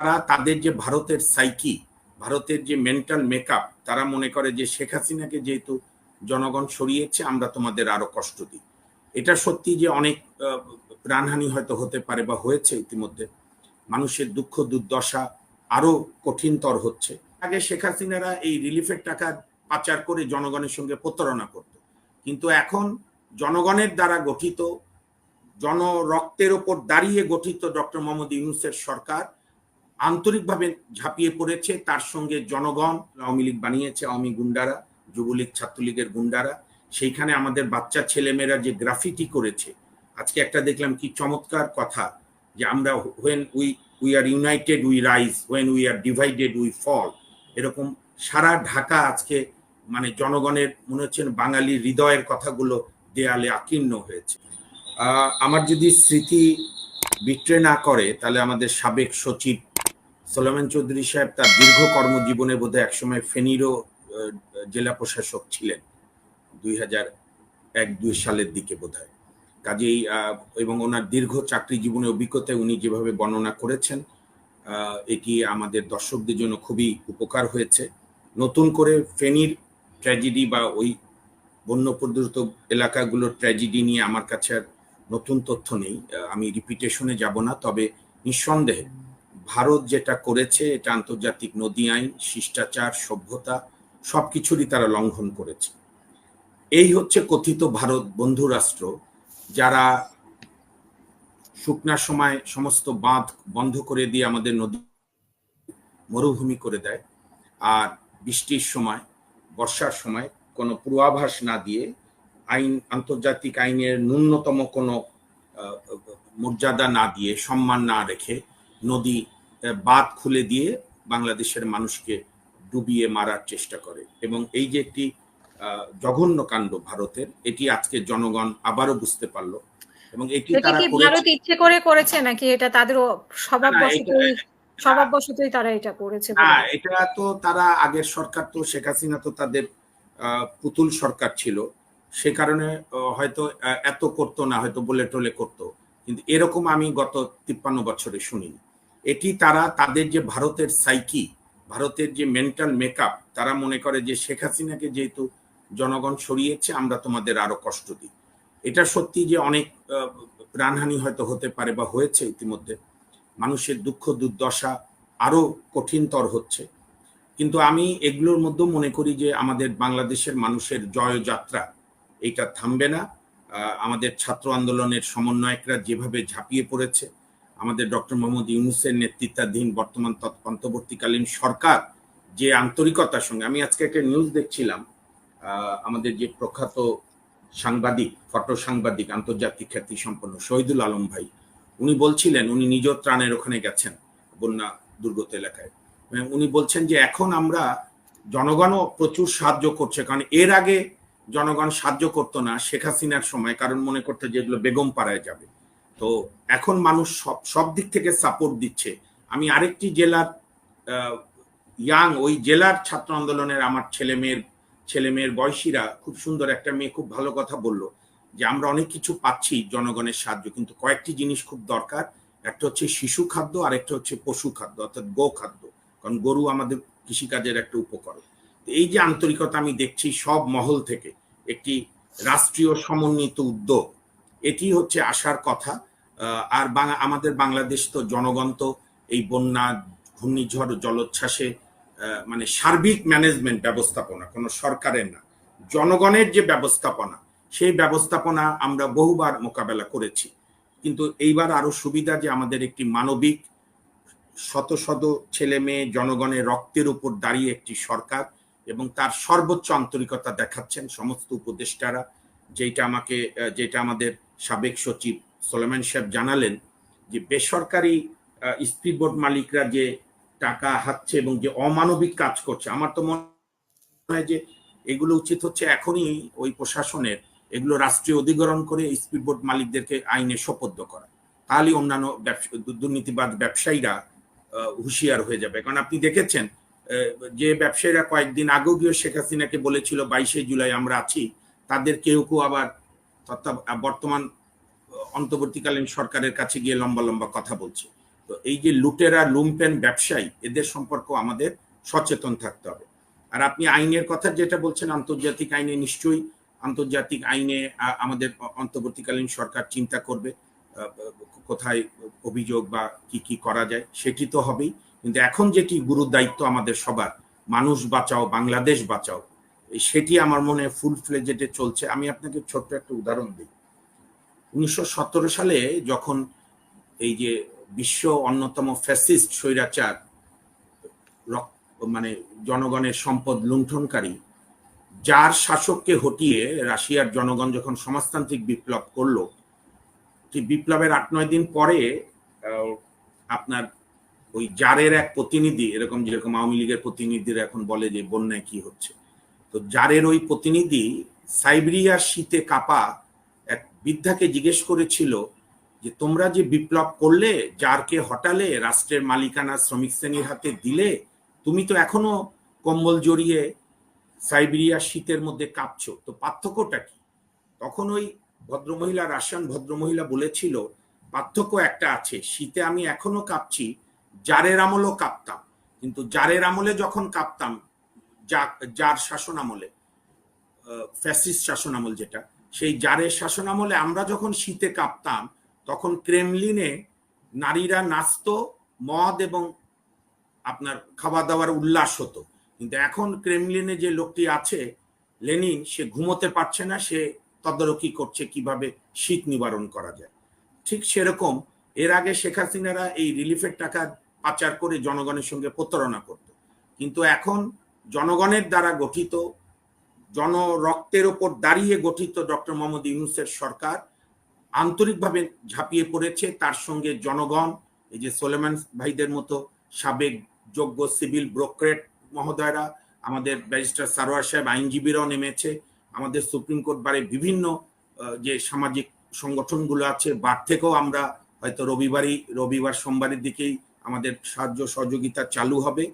তারা তাদের যে ভারতের সাইকি ভারতের যে মেন্টাল মেকআপ তারা মনে করে যে শেখ হাসিনাকে যেহেতু জনগণ সরিয়েছে, আমরা তোমাদের আরও কষ্ট দিই। এটা সত্যি যে অনেক প্রাণহানি হয়তো হতে পারে বা হয়েছে ইতিমধ্যে। মানুষের দুঃখ, দুর্দশা আরও কঠিনতর হচ্ছে। আগে শেখ হাসিনারা এই রিলিফের টাকা পাচার করে জনগণের সঙ্গে প্রতারণা করত। কিন্তু এখন জনগণের দ্বারা গঠিত, জনরক্তের ওপর দাঁড়িয়ে গঠিত ডক্টর মোহাম্মদ ইউনুসের সরকার আন্তরিকভাবে ঝাঁপিয়ে পড়েছে। তার সঙ্গে জনগণ, আওয়ামী লীগ বানিয়েছে, আওয়ামী গুন্ডারা, যুবলীগ, ছাত্রলীগের গুন্ডারা। সেইখানে আমাদের বাচ্চা ছেলেমেয়েরা যে গ্রাফিটি করেছে, আজকে একটা দেখলাম কি চমৎকার কথা যে আমরা when we we are united we rise when we are divided we fall এরকম সারা ঢাকা আজকে মানে জনগণের মনে হচ্ছে বাঙালি হৃদয়ের কথাগুলো দেয়ালে আকীর্ণ হয়েছে। আমার যদি স্মৃতি বিট্রে না করে, তাহলে আমাদের সাবেক সচিব সোলেমান চৌধুরী সাহেব তার দীর্ঘ কর্মজীবনে বোধহয় একসময় ফেনীরও জেলা প্রশাসক ছিলেন। দুই হাজার এক, দুই সালের দিকে বোধ হয় কাজেই এবং ওনার দীর্ঘ চাকরি জীবনের অভিজ্ঞতায় উনি যেভাবে বর্ণনা করেছেন এটি আমাদের দর্শকদের জন্য খুবই উপকার হয়েছে। নতুন করে ফেনীর ট্র্যাজেডি বা ওই বন্য বন্যপ্রদূত এলাকাগুলোর ট্র্যাজেডি নিয়ে আমার কাছে আর নতুন তথ্য নেই। আমি রিপিটেশনে যাব না, তবে নিঃসন্দেহে ভারত যেটা করেছে, এটা আন্তর্জাতিক নদী আইন, শিষ্টাচার, সভ্যতা, সবকিছুরই তারা লঙ্ঘন করেছে। এই হচ্ছে কথিত ভারত বন্ধু রাষ্ট্র, যারা শুকনার সময় সমস্ত বাঁধ বন্ধ করে দিয়ে আমাদের নদী মরুভূমি করে দেয়, আর বৃষ্টির সময়, বর্ষার সময় কোনো পূর্বাভাস না দিয়ে আইন, আন্তর্জাতিক আইনের ন্যূনতম কোনো মর্যাদা না দিয়ে সম্মান না রেখে নদী বাঁধ খুলে দিয়ে বাংলাদেশের মানুষকে ডুবিয়ে মারার চেষ্টা করে। এবং এই যে একটি আহ, জঘন্য কাণ্ড ভারতের এটি আজকে জনগণ আবারও বুঝতে পারল। এবং এটি তারা ভারত ইচ্ছে করে করেছে নাকি এটা তাদের স্বভাববশতই তারা এটা করেছে না এটা তো তারা আগের সরকার তো শেখ হাসিনা তো তাদের আহ, পুতুল সরকার ছিল। সে কারণে হয়তো এত করতো না হয়তো বলে টলে করতো। কিন্তু এরকম আমি গত তিপ্পান্ন বছরে শুনিনি। এটি তারা তাদের যে ভারতের সাইকি ভারতের যে মেন্টাল মেকআপ তারা মনে করে যে শেখ হাসিনাকে যেহেতু জনগণ সরিয়েছে, আমরা তোমাদের আরও কষ্ট দিই। এটা সত্যি যে অনেক প্রাণহানি হয়তো হতে পারে বা হয়েছে ইতিমধ্যে। মানুষের দুঃখ, দুর্দশা আরও কঠিনতর হচ্ছে। কিন্তু আমি এগুলোর মধ্যেও মনে করি যে আমাদের বাংলাদেশের মানুষের জয়যাত্রা এটা থামবে না। আমাদের ছাত্র আন্দোলনের সমন্বয়করা যেভাবে ঝাঁপিয়ে পড়েছে আমাদের ডক্টর মোহাম্মদ ইউনুসের নেতৃত্বাধীন বর্তমান অন্তর্বর্তীকালীন সরকার যে আন্তরিকতার সঙ্গে, আমি আজকে একটা নিউজ দেখছিলাম আমাদের যে প্রখ্যাত সাংবাদিক, ফটো সাংবাদিক, আন্তর্জাতিক খ্যাতি সম্পন্ন শহীদুল আলম ভাই, উনি বলছিলেন, উনি নিজ ত্রাণের ওখানে গেছেন বন্যা দুর্গত এলাকায়। উনি বলছেন যে এখন আমরা জনগণও প্রচুর সাহায্য করছে, কারণ এর আগে জনগণ সাহায্য করতো না শেখ হাসিনার সময়, কারণ মনে করতে যে এগুলো বেগম পাড়ায় যাবে। তো এখন মানুষ সব সব দিক থেকে সাপোর্ট দিচ্ছে। আমি আরেকটি জেলার ইয়াং ওই জেলার ছাত্র আন্দোলনের আমার ছেলে মেয়ের ছেলে মেয়ের বয়সীরা খুব সুন্দর একটা মেয়ে খুব ভালো কথা বলল যে আমরা অনেক কিছু পাচ্ছি জনগণের সাহায্য, কিন্তু কয়েকটি জিনিস খুব দরকার। একটা হচ্ছে শিশু খাদ্য আর একটা হচ্ছে পশু খাদ্য, অর্থাৎ গো খাদ্য। কারণ গরু আমাদের কৃষিকাজের একটা উপকরণ। এই যে আন্তরিকতা আমি দেখছি সব মহল থেকে, একটি রাষ্ট্রীয় সমন্বিত উদ্যোগ, এটি হচ্ছে আসার কথা। আর আমাদের বাংলাদেশ তো জনগণ তো এই বন্যা, ঘূর্ণিঝড়, জলোচ্ছ্বাসে মানে সার্বিক ম্যানেজমেন্ট ব্যবস্থাপনা, কোনো সরকারের না। জনগণের যে ব্যবস্থাপনা, সেই ব্যবস্থাপনা আমরা বহুবার মোকাবেলা করেছি। কিন্তু এইবার আরও সুবিধা যে আমাদের একটি মানবিক শত শত ছেলে মেয়ে জনগণের রক্তের উপর দাঁড়িয়ে একটি সরকার এবং তার সর্বোচ্চ আন্তরিকতা দেখাচ্ছেন সমস্ত উপদেষ্টারা যেটা আমাকে যেটা আমাদের সাবেক সচিব সোলেমান সাহেব জানালেন যে বেসরকারি স্পিড বোট মালিকরা যে টাকা হাচ্ছে এবং যে অমানবিক কাজ করছে, আমার তো মনে হয় যে এগুলো উচিত হচ্ছে এখনই ওই প্রশাসনের এগুলো রাষ্ট্রীয় অধিগ্রহণ করে স্পিড বোট মালিকদেরকে আইনে সোপদ্ধ করা। তাহলে অন্যান্য দুর্নীতিবাদ ব্যবসায়ীরা হুঁশিয়ার হয়ে যাবে। কারণ আপনি দেখেছেন যে ব্যবসায়ীরা কয়েকদিন আগেও গিয়ে শেখ হাসিনাকে বলেছিল, বাইশে জুলাই আমরা আছি, তাদের কেউ কেউ আবার বর্তমান অন্তর্বর্তীকালীন সরকারের কাছে গিয়ে লম্বা লম্বা কথা বলছে। তো এই যে লুটেরা, লুম্পেন ব্যবসায়ী, এদের সম্পর্ক আমাদের সচেতন থাকতে হবে। আর আপনি আইনের কথা যেটা বলছেন, আন্তর্জাতিক আইনে নিশ্চয়ই, আন্তর্জাতিক আইনে আমাদের অন্তর্বর্তীকালীন সরকার চিন্তা করবে কোথায় অভিযোগ বা কি কি করা যায়, সেটি তো হবেই। কিন্তু এখন যেটি গুরু দায়িত্ব আমাদের সবার, মানুষ বাঁচাও, বাংলাদেশ বাঁচাও, সেটি আমার মনে ফুল ফ্লেজেটে চলছে। আমি আপনাকে ছোট্ট একটা উদাহরণ দিই। উনিশশো সতেরো সালে যখন এই যে বিশ্ব অন্যতম ফ্যাসিস্ট স্বৈরাচার মানে জনগণের সম্পদ লুণ্ঠনকারী, যার শাসককে হটিয়ে রাশিয়ার জনগণ যখন সমাজতান্ত্রিক বিপ্লব করল সেই বিপ্লবের আট নয় দিন পরে আপনার ওই জারের এক প্রতিনিধি, এরকম যেরকম আওয়ামী লীগের প্রতিনিধিরা এখন বলে যে বন্যায় কি হচ্ছে, তো জারের ওই প্রতিনিধি সাইবেরিয়ার শীতে কাপা বৃদ্ধাকে জিজ্ঞেস করেছিল যে, তোমরা যে বিপ্লব করলে, যারকে হটালে, রাষ্ট্রের মালিকানা শ্রমিক শ্রেণির হাতে দিলে, তুমি তো এখনও কম্বল জড়িয়ে সাইবেরিয়া শীতের মধ্যে কাঁপছো। তো পার্থক্যটা কি? তখন ওই ভদ্রমহিলা, রাশিয়ান ভদ্রমহিলা বলেছিল, পার্থক্য একটা আছে, শীতে আমি এখনও কাঁপছি, জারের আমলও কাঁপতাম। কিন্তু জারের আমলে যখন কাঁপতাম যার শাসন আমলে ফ্যাসিস্ট শাসন আমল যেটা সেই জারের শাসন আমলে আমরা যখন শীতে কাঁপতাম, তখন ক্রেমলিনে নারীরা নাচতো, মদ এবং আপনার খাওয়া দাওয়ার উল্লাস হতো। কিন্তু এখন ক্রেমলিনে যে লোকটি আছে, লেনিন, সে ঘুমোতে পারছে না, সে তদারকি করছে কীভাবে শীত নিবারণ করা যায়। ঠিক সেরকম এর আগে শেখ হাসিনারা এই রিলিফের টাকা পাচার করে জনগণের সঙ্গে প্রতারণা করত। কিন্তু এখন জনগণের দ্বারা গঠিত জন রক্তের ওপর দাঁড়িয়ে গঠিত ডক্টর মোহাম্মদ ইউনুসের সরকার আন্তরিকভাবে ঝাঁপিয়ে পড়েছে। তার সঙ্গে জনগণ, এই যে সোলেমান ভাইদের মতো সাবেক যোগ্য সিভিল ব্রোকারেট মহোদয়রা, আমাদের ব্যারিস্টার সারোয়ার সাহেব আইনজীবীরাও নেমেছে। আমাদের সুপ্রিম কোর্ট বারে বিভিন্ন যে সামাজিক সংগঠনগুলো আছে বার থেকেও আমরা হয়তো রবিবারই, রবিবার সোমবারের দিকেই আমাদের সাহায্য সহযোগিতা চালু হবে।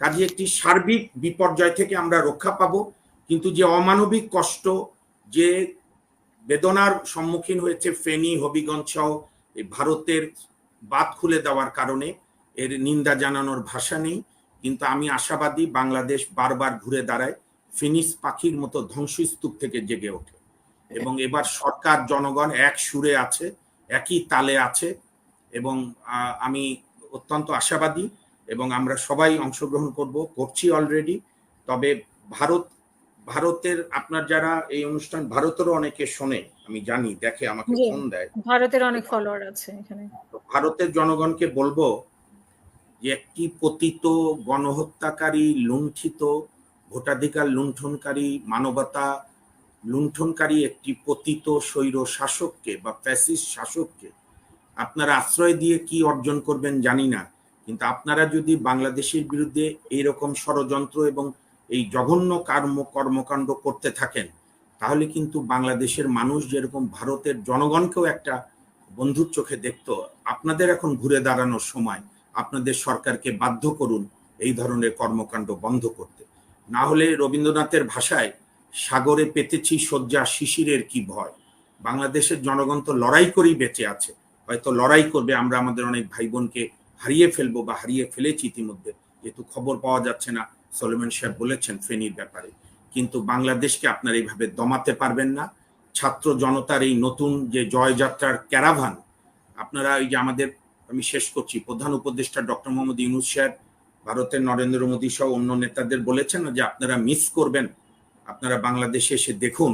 কাজে একটি সার্বিক বিপর্যয় থেকে আমরা রক্ষা পাবো। কিন্তু যে অমানবিক কষ্ট, যে বেদনার সম্মুখীন হয়েছে ফেনী হবিগঞ্জ সহ ভারতের বাদ খুলে দেওয়ার কারণে, এর নিন্দা জানানোর ভাষা নেই। কিন্তু আমি আশাবাদী বাংলাদেশ বারবার ঘুরে দাঁড়ায় ফিনিস পাখির মতো ধ্বংসস্তূপ থেকে জেগে ওঠে। এবং এবার সরকার, জনগণ এক সুরে আছে, একই তালে আছে। এবং আমি অত্যন্ত আশাবাদী এবং আমরা সবাই অংশগ্রহণ করব, করছি অলরেডি তবে ভারত ভারতের আপনার যারা এই অনুষ্ঠান ভারতেরও অনেকে শোনে আমি জানি দেখে আমাকে ফোন দেয়। ভারতের অনেক ফলোয়ার আছে এখানে। ভারতের জনগণকে বলব যে একটি পতিত গণহত্যাকারী লুণ্ঠিত ভোটাধিকার লুণ্ঠনকারী মানবতা লুণ্ঠনকারী একটি পতিত স্বৈর শাসককে বা ফ্যাসিস্ট শাসককে আপনারা আশ্রয় দিয়ে কি অর্জন করবেন জানি না কিন্তু আপনারা যদি বাংলাদেশের বিরুদ্ধে এইরকম ষড়যন্ত্র এবং এই জঘন্য কর্ম, কর্মকাণ্ড করতে থাকেন, তাহলে কিন্তু বাংলাদেশের মানুষ যেরকম ভারতের জনগণকেও একটা বন্ধুর চোখে দেখতো, আপনাদের এখন ঘুরে দাঁড়ানোর সময়, আপনাদের সরকারকে বাধ্য করুন এই ধরনের কর্মকাণ্ড বন্ধ করতে। না হলে রবীন্দ্রনাথের ভাষায়, সাগরে পেতেছি শয্যা শিশিরের কি ভয়? বাংলাদেশের জনগণ তো লড়াই করেই বেঁচে আছে, হয়তো লড়াই করবে, আমরা আমাদের অনেক ভাই বোনকে হারিয়ে ফেলব বা হারিয়ে ফেলেছি ইতিমধ্যে, যেহেতু খবর পাওয়া যাচ্ছে না সলেমান সাহেব বলেছেন ফেনীর ব্যাপারে। কিন্তু বাংলাদেশকে আপনারা এইভাবে দমাতে পারবেন না। ছাত্র জনতার এই নতুন যে জয়যাত্রার ক্যারাভান, আপনারা এই যে আমাদের, আমি শেষ করছি, প্রধান উপদেষ্টা ডক্টর মোহাম্মদ ইউনুস সাহেব, ভারতের নরেন্দ্র মোদী সহ অন্য নেতাদের বলেছেন যে আপনারা মিস করবেন। আপনারা বাংলাদেশে এসে দেখুন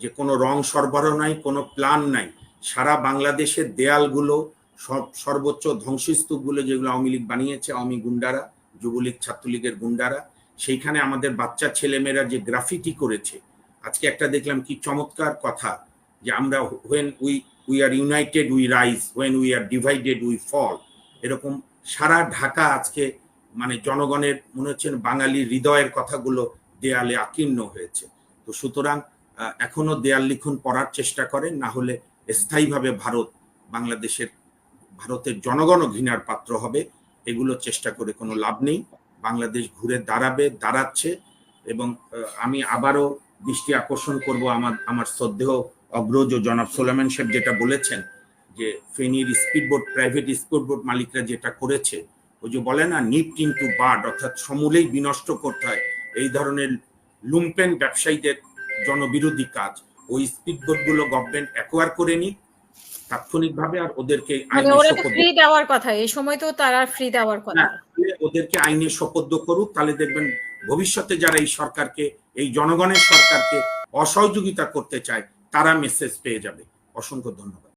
যে কোনো রং সরবরাহ নাই, কোনো প্ল্যান নাই। সারা বাংলাদেশের দেয়ালগুলো, সব সর্বোচ্চ ধ্বংসস্তূপগুলো যেগুলো আওয়ামী লীগ বানিয়েছে, আওয়ামী গুন্ডারা, যুবলীগ, ছাত্রলীগের গুন্ডারা সেইখানে আমাদের বাচ্চা ছেলেমেয়েরা যে গ্রাফিটি করেছে, আজকে একটা দেখলাম কি চমৎকার কথা যে আমরা when we we are united we rise when we are divided we fall এরকম সারা ঢাকা আজকে মানে জনগণের মনে হচ্ছে বাঙালির হৃদয়ের কথাগুলো দেয়ালে আকীর্ণ হয়েছে। তো সুতরাং এখনও দেয়াল লিখন পড়ার চেষ্টা করেন, না হলে স্থায়ীভাবে ভারত বাংলাদেশের, ভারতের জনগণও ঘৃণার পাত্র হবে, এগুলো চেষ্টা করে কোনো লাভ নেই। বাংলাদেশ ঘুরে দাঁড়াবে, দাঁড়াচ্ছে এবং আমি আবারও দৃষ্টি আকর্ষণ করব আমার আমার শ্রদ্ধেয় অগ্রজ জনাব সোলেমান সাহেব যেটা বলেছেন যে ফেনীর স্পিডবোট, প্রাইভেট স্পিডবোট মালিকরা যেটা করেছে, ওই যে বলে না নিপট ইন্টু বার্ড অর্থাৎ সমূলেই বিনষ্ট করতে হয়, এই ধরনের লুম্পেন ব্যবসায়ীদের জনবিরোধী কাজ, ওই স্পিডবোটগুলো গভর্নমেন্ট অ্যাকোয়ার করে নি তাৎক্ষণিকভাবে আর ওদেরকে ফ্রি দেওয়ার কথা এই সময় তো তারা ফ্রি দেওয়ার কথা। ওদেরকে আইনে শপথ করুক তাহলে দেখবেন ভবিষ্যতে যারা এই সরকারকে এই জনগণের সরকারকে অসহযোগিতা করতে চায় তারা মেসেজ পেয়ে যাবে। অসংখ্য ধন্যবাদ।